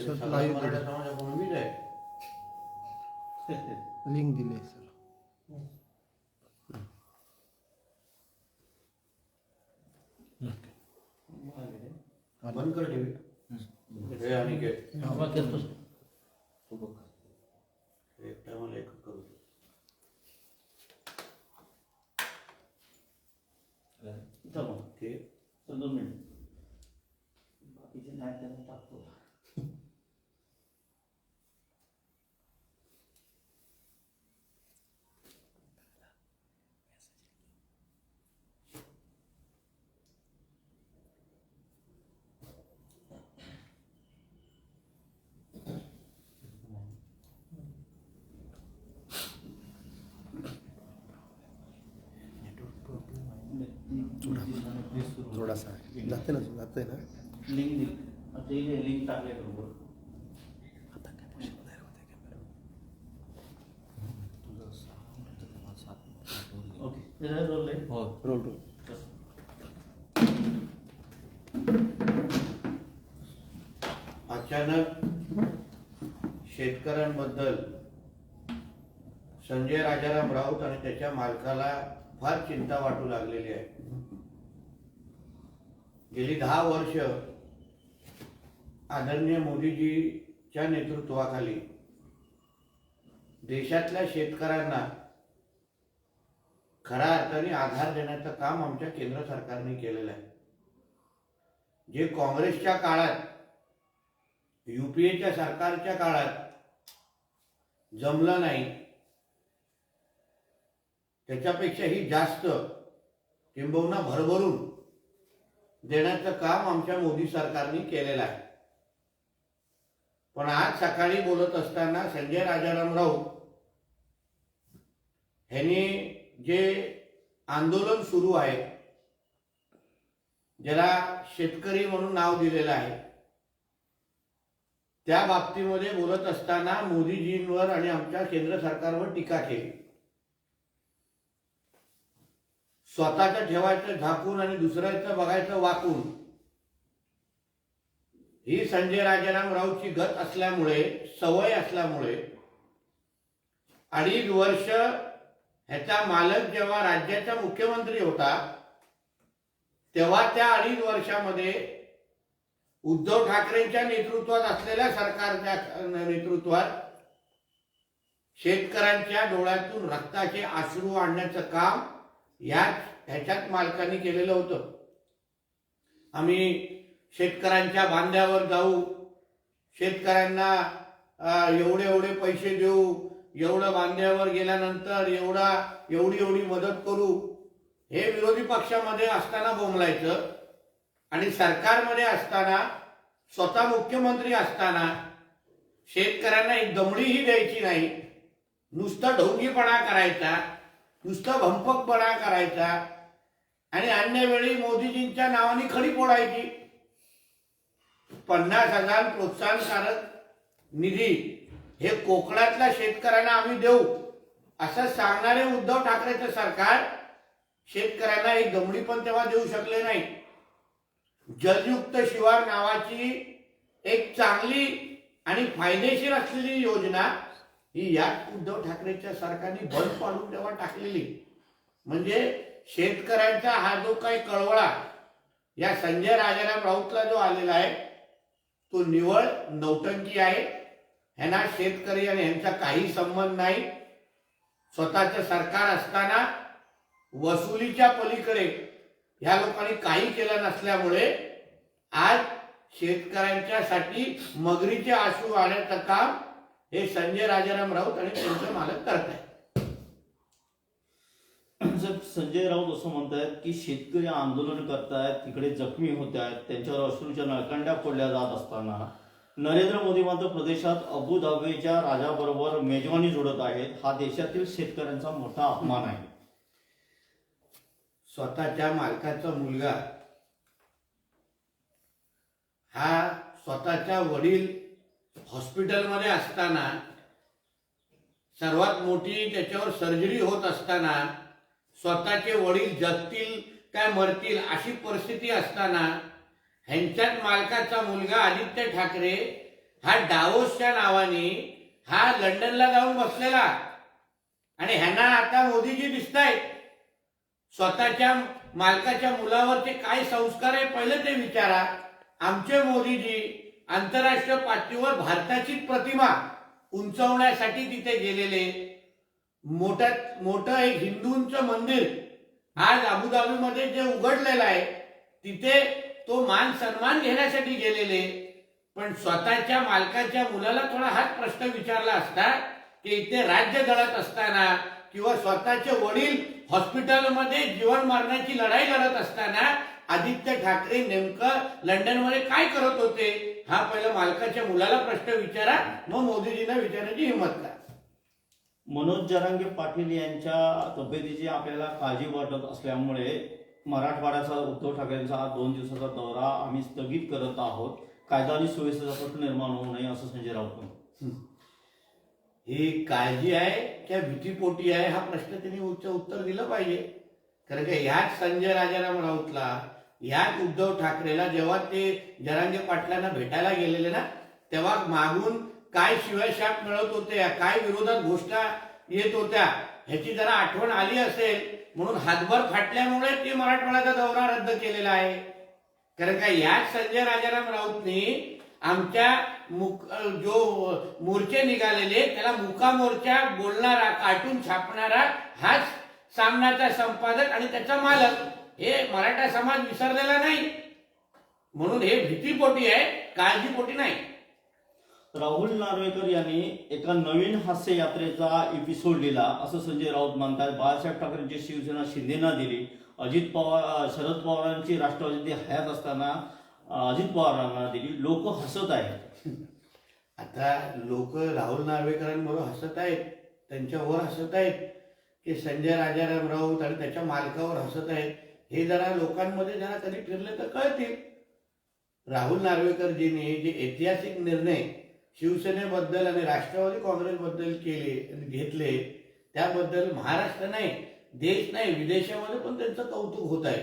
Sir, सगळा live Maratha दिलं. समाजाकडून मीच आहे लिंक दिली आहे सर बंद कर टीव्ही हे आणि घे एक टायमाला एक करू। ते दोन मिनिट। बाकीचे नाही टाकतो थोडासा. जाते ना जाते ना. लिंक? रोल रोल अचानक शेतकऱ्यांबद्दल संजय राजाराम राऊत आणि त्याच्या मालकाला फार चिंता वाटू लागलेली आहे. गेली दहा वर्ष आदरणीय मोदीजीच्या नेतृत्वाखाली देशातल्या शेतकऱ्यांना खऱ्या अर्थाने आधार देण्याचं काम आमच्या केंद्र सरकारने केलेलं आहे. जे काँग्रेसच्या काळात युपीएच्या सरकारच्या काळात जमलं नाही त्याच्यापेक्षाही जास्त किंबहुना भरभरून देण्याचं काम आमच्या मोदी सरकारने केलेलं आहे. पण आज सकाळी बोलत असताना संजय राजाराम राऊत ह्यांनी जे आंदोलन सुरू आहे ज्याला शेतकरी म्हणून नाव दिलेलं आहे त्या बाबतीमध्ये बोलत असताना मोदीजींवर आणि आमच्या केंद्र सरकारवर टीका केली. स्वतःचं ठेवायचं झाकून आणि दुसऱ्याचं बघायचं वाकून. ही संजय राजाराम राऊतची गत असल्यामुळे सवय असल्यामुळे अडीच वर्ष ह्याचा मालक जेव्हा राज्याचा मुख्यमंत्री होता तेव्हा त्या अडीच वर्षामध्ये उद्धव ठाकरेंच्या नेतृत्वात असलेल्या सरकारच्या नेतृत्वात शेतकऱ्यांच्या डोळ्यातून रक्ताचे आश्रू आणण्याचं काम याच ह्याच्यात मालकांनी केलेलं होतं. आम्ही शेतकऱ्यांच्या बांध्यावर जाऊ शेतकऱ्यांना एवढे एवढे पैसे देऊ एवढं बांध्यावर गेल्यानंतर एवढा एवढी एवढी मदत करू हे विरोधी पक्षामध्ये असताना बोंबलायचं आणि सरकारमध्ये असताना स्वतः मुख्यमंत्री असताना शेतकऱ्यांना एक दमडीही द्यायची नाही नुसतं ढोंगीपणा करायचा नुसता भंपकपणा करायचा. आणि अन्य वेळी मोदीजींच्या नावाने खडी फोडायची. पन्नास हजार प्रोत्साहनकारक निधी हे कोकणातल्या शेतकऱ्यांना आम्ही देऊ असं सांगणारे उद्धव ठाकरेचं सरकार शेतकऱ्यांना एक दमडी पण तेव्हा देऊ शकले नाही. जलयुक्त शिवार नावाची एक चांगली आणि फायदेशीर असलेली योजना ही याच उद्धव ठाकरेच्या सरकारने बंद पाडून तेव्हा टाकलेली. म्हणजे शेतकऱ्यांचा हा जो काही कळवळा या संजय राजाराम राऊतला जो आलेला आहे तो निवळ नौटंकी आहे. ह्यांना शेतकरी आणि ह्यांचा काही संबंध नाही. स्वतःचं सरकार असताना वसुलीच्या पलीकडे ह्या लोकांनी काही केलं नसल्यामुळे आज शेतकऱ्यांच्यासाठी मगरीचे आशू आणण्याचं काम हे संजय राजाराम राऊत आणि त्यांचे मालक करत आहेत साहेब, संजय राऊत असं म्हणतायत की शेतकरी आंदोलन करतायत तिकडे जखमी होत आहेत त्यांच्यावर अश्रूच्या नळकांड्या फोडल्या जात असताना नरेंद्र मोदी मात्र प्रदेशात अबू धाबीच्या राजाबरोबर मेजवानी जोडत आहेत. हा देशातील शेतकऱ्यांचा मोठा अपमान आहे. स्वतःच्या मालकाचा मुलगा हा स्वतःच्या वडील हॉस्पिटलमध्ये असताना सर्वात मोठी त्याच्यावर सर्जरी होत असताना स्वतःचे वडील जगतील काय मरतील अशी परिस्थिती असताना ह्यांच्यात मालकाचा मुलगा आदित्य ठाकरे हा डावोसच्या नावाने हा लंडनला जाऊन बसलेला. आणि ह्यांना आता मोदीजी दिसत आहेत स्वतःच्या मालकाच्या मुलावरचे काय संस्कार आहे पहिले ते विचारा. आमचे मोदीजी आंतरराष्ट्रीय पातळीवर भारताची प्रतिमा उंचवण्यासाठी तिथे गेलेले. मोठ्यात मोठं एक हिंदूंचं मंदिर आज अबुधाबीमध्ये जे उघडलेलं आहे तिथे तो मान सन्मान घेण्यासाठी गेलेले. पण स्वतःच्या मालकाच्या मुलाला थोडा हाच प्रश्न विचारला असता की इथे राज्य दळत असताना किंवा स्वतःचे वडील हॉस्पिटलमध्ये जीवन मारण्याची लढाई लढत असताना आदित्य ठाकरे नेमकं लंडनमध्ये काय करत होते? हा पहिला मालकाच्या मुलाला प्रश्न विचारा मग मोदीजींना विचारण्याची हिंमत करा. मनोज जरांगे पाटील यांच्या तब्येतीची आपल्याला काळजी वाटत असल्यामुळे मराठवाड्याचा उद्धव ठाकरेंचा दोन दिवसाचा दौरा आम्ही स्थगित करत आहोत. कायदा आणि सुव्यवस्थेचा प्रश्न निर्माण होऊ नये असं संजय राऊत. ही काळजी आहे किंवा भीतीपोटी आहे हा प्रश्न त्यांनी उच्च उत्तर दिलं पाहिजे. कारण का ह्याच संजय राजाराम राऊतला ह्याच उद्धव ठाकरेला जेव्हा ते जरांगे पाटलांना भेटायला गेलेले ना तेव्हा मागून काय शिवायशाप मिळत होते काय विरोधात घोषणा येत होत्या ह्याची जरा आठवण आली असेल. म्हणून हातभर फाटल्यामुळे ते मराठवाड्याचा दौरा रद्द केलेला आहे. कारण का याच संजय राजाराम राऊतनी आमच्या जो मोर्चे निघालेले त्याला मुका मोर्चा बोलणारा कार्टून छापणारा हाच सामनाचा संपादक आणि त्याचा मालक. हे मराठा समाज विसरलेला नाही. म्हणून हे भीतीपोटी आहे काळजीपोटी नाही. राहुल नार्वेकर यांनी एका नवीन हास्य यात्रेचा एपिसोड लिहिला. असं संजय राऊत म्हणतात. बाळासाहेब ठाकरेंची शिवसेना शिंदेना दिली. अजित पवार शरद पवारांची राष्ट्रवादी हयात असताना अजित पवारांना दिली. लोक हसत आहेत. आता लोक राहुल नार्वेकरांबरोबर हसत आहेत. त्यांच्यावर हसत आहेत. की संजय राजाराम राऊत आणि त्याच्या मालकावर हसत आहेत. हे जरा लोकांमध्ये जरा कधी फिरले तर कळतील राहुल नार्वेकरजींनी जे ऐतिहासिक निर्णय शिवसेनेबद्दल आणि राष्ट्रवादी काँग्रेसबद्दल केले घेतले त्याबद्दल महाराष्ट्र नाही देश नाही विदेशामध्ये पण त्यांचं कौतुक होत आहे.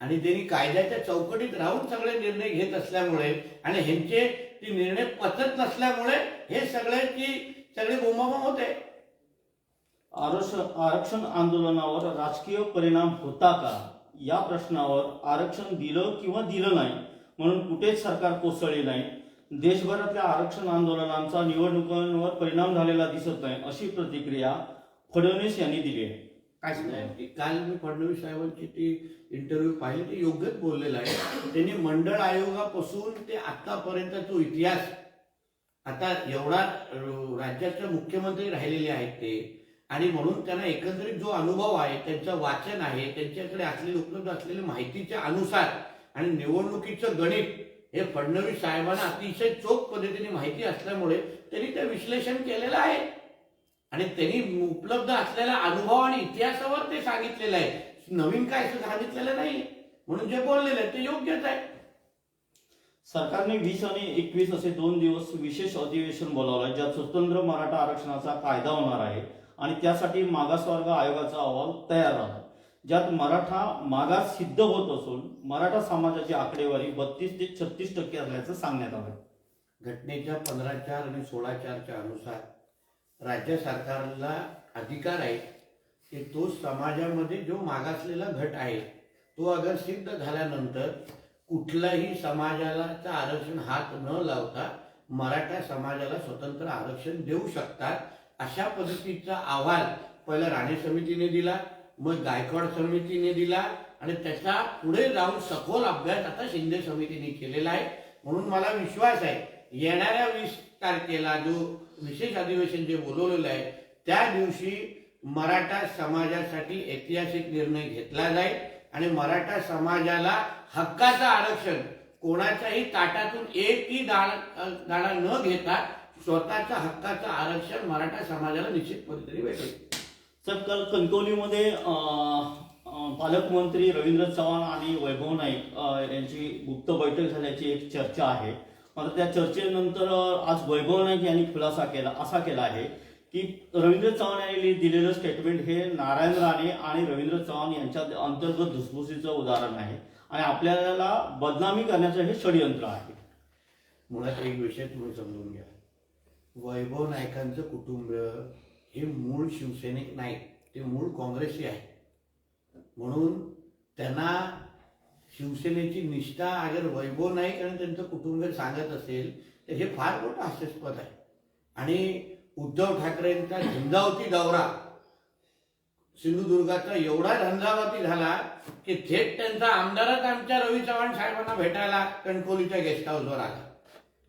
आणि त्यांनी कायद्याच्या चौकटीत राहून सगळे निर्णय घेत असल्यामुळे आणि ह्यांचे ते निर्णय पचत नसल्यामुळे हे सगळ्याची सगळे बोंबाबोंब होते आरक्षण आरक्षण आंदोलनावर राजकीय परिणाम होता का? या प्रश्नावर आरक्षण दिलं किंवा दिलं नाही म्हणून कुठेच सरकार कोसळले नाही. देशभरातल्या आरक्षण आंदोलनांचा निवडणुकांवर परिणाम झालेला दिसत नाही अशी प्रतिक्रिया फडणवीस यांनी दिली आहे. काय नाही काल मी फडणवीस साहेबांची ती इंटरव्ह्यू पाहिली ते योग्यच बोललेलं आहे. त्यांनी मंडळ आयोगापासून ते आतापर्यंत तो इतिहास आता एवढा राज्याचे मुख्यमंत्री राहिलेले आहेत ते आणि म्हणून त्यांना एकंदरीत जो अनुभव आहे त्यांचं वाचन आहे त्यांच्याकडे असलेली उपलब्ध असलेल्या माहितीच्या अनुसार आणि निवडणुकीचं गणित हे फडणवीस साहेबांना अतिशय चोख पद्धतीने माहिती असल्यामुळे त्यांनी ते विश्लेषण केलेलं आहे. आणि त्यांनी उपलब्ध असलेला अनुभव आणि इतिहासावर ते सांगितलेलं आहे. नवीन काय असं सांगितलेलं नाही. म्हणून जे बोललेलं आहे ते योग्यच आहे. सरकारने वीस आणि एकवीस असे दोन दिवस विशेष अधिवेशन बोलावलं ज्यात स्वतंत्र मराठा आरक्षणाचा कायदा होणार आहे. आणि त्यासाठी मागासवर्ग आयोगाचा अहवाल तयार झाला ज्यात मराठा मागास सिद्ध होत असून मराठा समाजाची आकडेवारी बत्तीस ते छत्तीस टक्के असल्याचं सांगण्यात आलं. घटनेच्या पंधरा चार आणि सोळा चारच्या अनुसार राज्य सरकारला अधिकार आहे की तो समाजामध्ये जो मागासलेला घट आहे तो अगर सिद्ध झाल्यानंतर कुठलाही समाजाला आरक्षण हात न लावता मराठा समाजाला स्वतंत्र आरक्षण देऊ शकतात अशा पद्धतीचा अहवाल पहिला राणे समितीने दिला मग गायकवाड समितीने दिला आणि त्याचा पुढे जाऊन सखोल अभ्यास आता शिंदे समितीने केलेला आहे. म्हणून मला विश्वास आहे येणाऱ्या वीस तारखेला जो विशेष अधिवेशन जे बोलवलेलं आहे त्या दिवशी मराठा समाजासाठी ऐतिहासिक निर्णय घेतला जाईल आणि मराठा समाजाला हक्काचं आरक्षण कोणाच्याही ताटातून एकही दाणा दाणा न घेता स्वतःच्या हक्काचं आरक्षण मराठा समाजाला निश्चित पद्धतीने भेटेल. तर काल कणकवलीमध्ये पालकमंत्री रवींद्र चव्हाण आणि वैभव नाईक यांची गुप्त बैठक झाल्याची एक चर्चा आहे. मात्र त्या चर्चेनंतर आज वैभव नाईक यांनी खुलासा केला असा केला आहे की रवींद्र चव्हाण यांनी दिलेलं स्टेटमेंट हे नारायण राणे आणि रवींद्र चव्हाण यांच्या अंतर्गत धुसफुसीचं उदाहरण आहे आणि आपल्याला बदनामी करण्याचं हे षडयंत्र आहे. मुळात एक विषय तुम्ही समजून घ्या. वैभव नायकांचं कुटुंब हे मूळ शिवसैनिक नाही ते मूळ काँग्रेसी आहे. म्हणून त्यांना शिवसेनेची निष्ठा अगर वैभव नाईक आणि त्यांचं कुटुंब सांगत असेल तर हे फार मोठं हास्यास्पद आहे. आणि उद्धव ठाकरेंचा झंझावती दौरा सिंधुदुर्गाचा एवढा झंझावती झाला की थेट त्यांचा आमदारच आमच्या रवी चव्हाण साहेबांना भेटायला कणकोलीच्या गेस्ट हाऊसवर आला.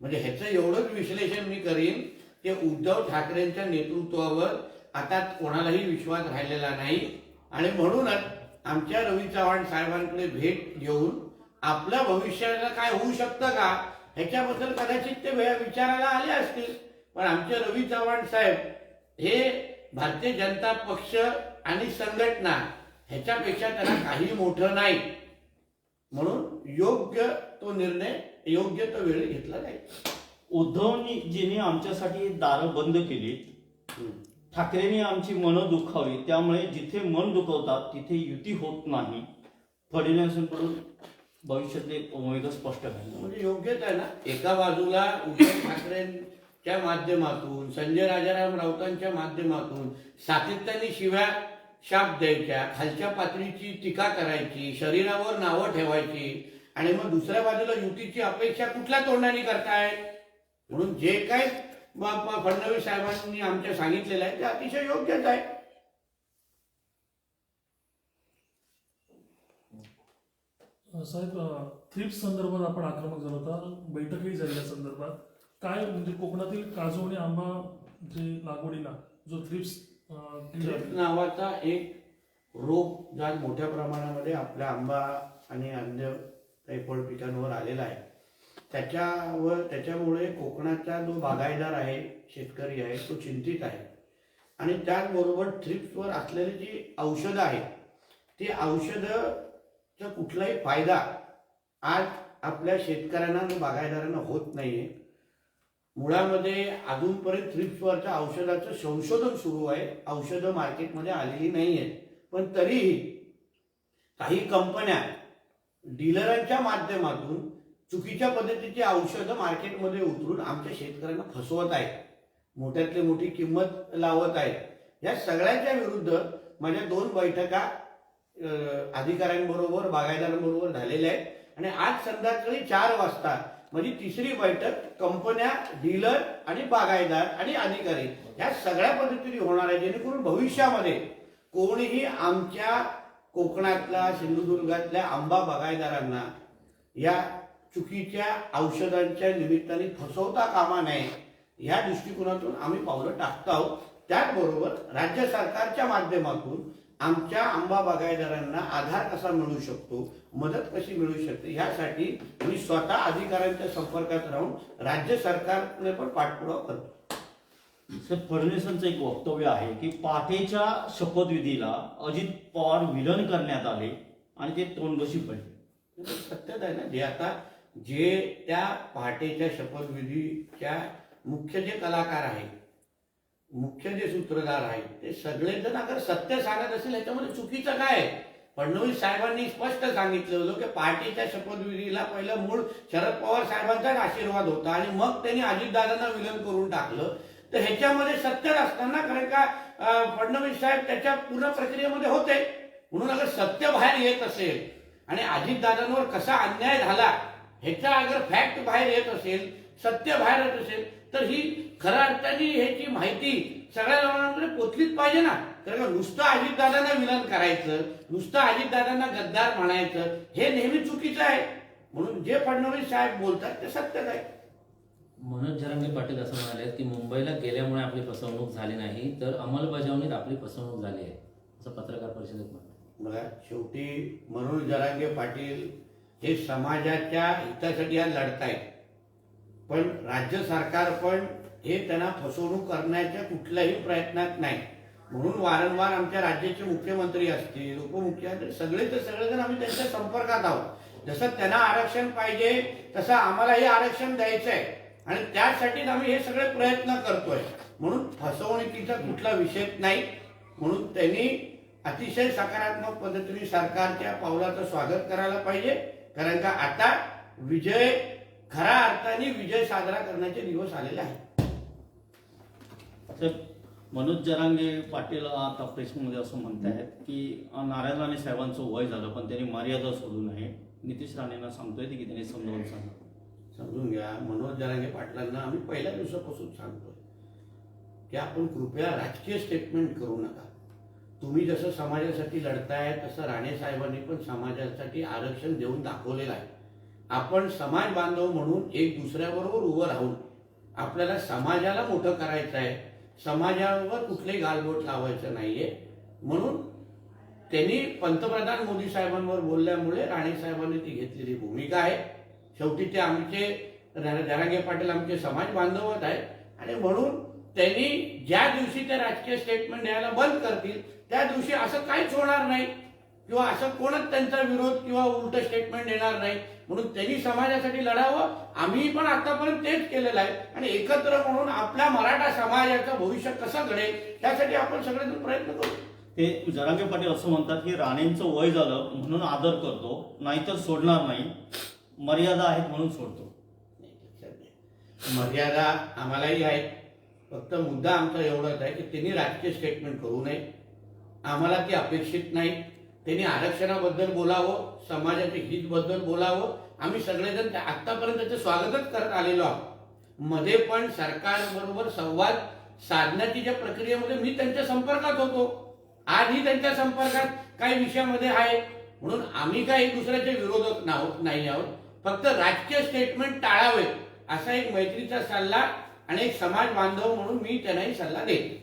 म्हणजे ह्याचं एवढंच विश्लेषण मी करीन. ते उद्धव ठाकरेंच्या नेतृत्वावर आता कोणालाही विश्वास राहिलेला नाही. आणि म्हणूनच आमच्या रवी चव्हाण साहेबांकडे भेट घेऊन आपल्या भविष्याला काय होऊ शकतं का? ह्याच्याबद्दल कदाचित ते विचारायला आले असतील. पण आमचे रवी चव्हाण साहेब हे भारतीय जनता पक्ष आणि संघटना ह्याच्यापेक्षा त्यांना काही मोठं नाही. म्हणून योग्य तो निर्णय योग्य तो वेळ घेतला जाईल. उद्धवजींनी आमच्यासाठी दारं बंद केली ठाकरेंनी आमची मनं दुखावली त्यामुळे जिथे मन दुखवतात तिथे युती होत नाही. फडणवीसांकडून भविष्यातले उमेदवार स्पष्ट झाले म्हणजे योग्यच आहे ना? एका बाजूला उद्धव ठाकरेंच्या माध्यमातून संजय राजाराम राऊतांच्या माध्यमातून सातत्याने शिव्या शाप द्यायच्या खालच्या पातळीची टीका करायची शरीरावर नावं ठेवायची आणि मग दुसऱ्या बाजूला युतीची अपेक्षा कुठल्या तोंडाने करताय म्हणून जे काय फडणवीस साहेबांनी आमच्या सांगितलेलं आहे ते अतिशय योग्यच आहे. साहेब थ्रिप्स संदर्भात आपण आक्रमक झालो होता बैठकही झाली या संदर्भात. काय म्हणजे कोकणातील काजू आणि आंबा जे लागवडीला जो थ्रिप्स नावाचा एक रोग जो आज मोठ्या प्रमाणामध्ये आपल्या आंबा आणि अन्य काही फळ पिकांवर आलेला आहे. त्याच्यावर त्याच्यामुळे कोकणाचा जो बागायदार आहे शेतकरी आहे तो चिंतित आहे. आणि त्याचबरोबर थ्रिप्सवर असलेली जी औषधं आहेत ती औषधंचा कुठलाही फायदा आज आपल्या शेतकऱ्यांना आणि बागायदारांना होत नाही आहे मुळामध्ये अजूनपर्यंत थ्रिप्सवरच्या औषधाचं संशोधन सुरू आहे. औषधं मार्केटमध्ये आलेली नाही आहेत पण तरीही काही कंपन्या डीलरांच्या माध्यमातून चुकीच्या पद्धतीची औषधं मार्केटमध्ये उतरून आमच्या शेतकऱ्यांना फसवत आहेत. मोठ्यातली मोठी किंमत लावत आहेत. या सगळ्यांच्या विरुद्ध माझ्या दोन बैठका अधिकाऱ्यांबरोबर बागायदारांबरोबर झालेल्या आहेत. आणि आज संध्याकाळी चार वाजता म्हणजे तिसरी बैठक कंपन्या डीलर आणि बागायदार आणि अधिकारी या सगळ्या पद्धतीने होणार आहे. जेणेकरून भविष्यामध्ये कोणीही आमच्या कोकणातल्या सिंधुदुर्गातल्या आंबा बागायदारांना या चुकीच्या औषधांच्या निमित्ताने फसवता कामा नये या दृष्टिकोनातून आम्ही पावलं टाकतो आहोत. त्याचबरोबर राज्य सरकारच्या माध्यमातून आमच्या आंबा बागायदारांना आधार कसा मिळू शकतो मदत कशी मिळू शकते यासाठी मी स्वतः अधिकाऱ्यांच्या संपर्कात राहून राज्य सरकारने पण पाठपुरावा करतो. सर फडणवीसांचं एक वक्तव्य आहे की पहाटेच्या शपथविधीला अजित पवार विलन करण्यात आले आणि ते तोंडगशी पडले. सत्यच आहे ना जे आता जे त्या पहाटेच्या शपथविधीच्या मुख्य जे कलाकार आहेत मुख्य जे सूत्रधार आहेत ते सगळेजण अगर सत्य सांगत असेल याच्यामध्ये चुकीचं काय? फडणवीस साहेबांनी स्पष्ट सांगितलं होतं की पार्टीच्या शपथविधीला पहिलं मूळ शरद पवार साहेबांचाच आशीर्वाद होता आणि मग त्यांनी अजितदादांना विलन करून टाकलं. तर ह्याच्यामध्ये सत्य असताना कारण का फडणवीस साहेब त्याच्या पूर्ण प्रक्रियेमध्ये होते. म्हणून अगर सत्य बाहेर येत असेल आणि अजितदादांवर कसा अन्याय झाला ह्याचा अगर फॅक्ट बाहेर येत असेल सत्य बाहेर येत असेल तर ही खऱ्या अर्थाने ह्याची माहिती सगळ्या लोकांकडे पोचलीच पाहिजे ना. कारण का नुसतं अजितदादांना विलन करायचं नुसतं अजितदादांना गद्दार म्हणायचं हे नेहमी चुकीचं आहे. म्हणून जे फडणवीस साहेब बोलतात ते सत्यच आहे. मनोज जरांगे पाटील असं म्हणाले की मुंबईला गेल्यामुळे आपली फसवणूक झाली नाही तर अंमलबजावणीत आपली फसवणूक झाली आहे असं पत्रकार परिषदेत म्हटलं बघा शेवटी मनोज जरांगे पाटील हे समाजाच्या हितासाठी आज लढतायत. पण राज्य सरकार पण हे त्यांना फसवणूक करण्याच्या कुठल्याही प्रयत्नात नाही. म्हणून वारंवार आमच्या राज्याचे मुख्यमंत्री असतील उपमुख्यमंत्री सगळे तर सगळेजण आम्ही त्यांच्या संपर्कात आहोत. जसं त्यांना आरक्षण पाहिजे तसं आम्हालाही आरक्षण द्यायचं आहे आणि त्यासाठीच आम्ही हे सगळे प्रयत्न करतोय. म्हणून फसवणुकीचा कुठला विषय नाही. म्हणून त्यांनी अतिशय सकारात्मक पद्धतीने सरकारच्या पावलाचं स्वागत करायला पाहिजे. कारण का आता विजय खऱ्या अर्थाने विजय साजरा करण्याचे दिवस आलेले आहेत. मनोज जरांगे पाटील आता प्रेसमध्ये असं म्हणतायत की अं, नारायण राणे साहेबांचं वय झालं पण त्यांनी मर्यादा सोडू नये. नितीश राणेंना सांगतोय की त्यांनी समजावून सांगा. समजून घ्या. मनोज जरांगे पाटलांना आम्ही पहिल्या दिवसापासून सांगतोय की आपण कृपया राजकीय स्टेटमेंट करू नका. तुम्ही जसं समाजासाठी लढताय तसं राणे साहेबांनी पण समाजासाठी आरक्षण देऊन दाखवलेलं आहे. आपण समाज बांधव म्हणून एक दुसऱ्याबरोबर उभं राहून आपल्याला समाजाला मोठं करायचं आहे. समाजावर कुठलेही गालबोट लावायचं नाहीये. म्हणून त्यांनी पंतप्रधान मोदी साहेबांवर बोलल्यामुळे राणे साहेबांनी ती घेतलेली भूमिका आहे. शेवटी ते आमचे रा- जरांगे पाटील आमचे समाज बांधवच आहेत. आणि म्हणून त्यांनी ज्या दिवशी ते राजकीय स्टेटमेंट द्यायला बंद करतील त्या दिवशी असं काहीच होणार नाही. किंवा असं कोणच त्यांचा विरोध किंवा उलट स्टेटमेंट देणार नाही. म्हणून त्यांनी समाजासाठी लढावं. आम्ही पण आतापर्यंत तेच केलेलं आहे. आणि एकत्र म्हणून आपल्या मराठा समाजाचं भविष्य कसं घडेल त्यासाठी आपण सगळेजण प्रयत्न करू. ते जरांगे पाटील असं म्हणतात की राणेंचं वय झालं म्हणून आदर करतो नाहीतर सोडणार नाही. मर्यादा आहेत म्हणून सोडतो. मर्यादा आम्हालाही आहेत. फक्त मुद्दा आमचा एवढाच आहे की त्यांनी राजकीय स्टेटमेंट करू नये. आम्हाला ती अपेक्षित नाही. त्यांनी आरक्षणाबद्दल बोलावं समाजाच्या हितबद्दल बोलावं. आम्ही सगळेजण त्या- आतापर्यंत त्याचं स्वागतच करत आलेलो आहोत. मध्ये पण सरकारबरोबर संवाद साधण्याची ज्या प्रक्रियेमध्ये मी त्यांच्या संपर्कात होतो. आजही त्यांच्या संपर्कात काही विषयामध्ये आहे. म्हणून आम्ही काही एक विरोधक नाही आहोत. फक्त राजकीय स्टेटमेंट टाळावे असा एक मैत्रीचा सल्ला आणि एक समाज बांधव म्हणून मी त्यांनाही सल्ला देईन.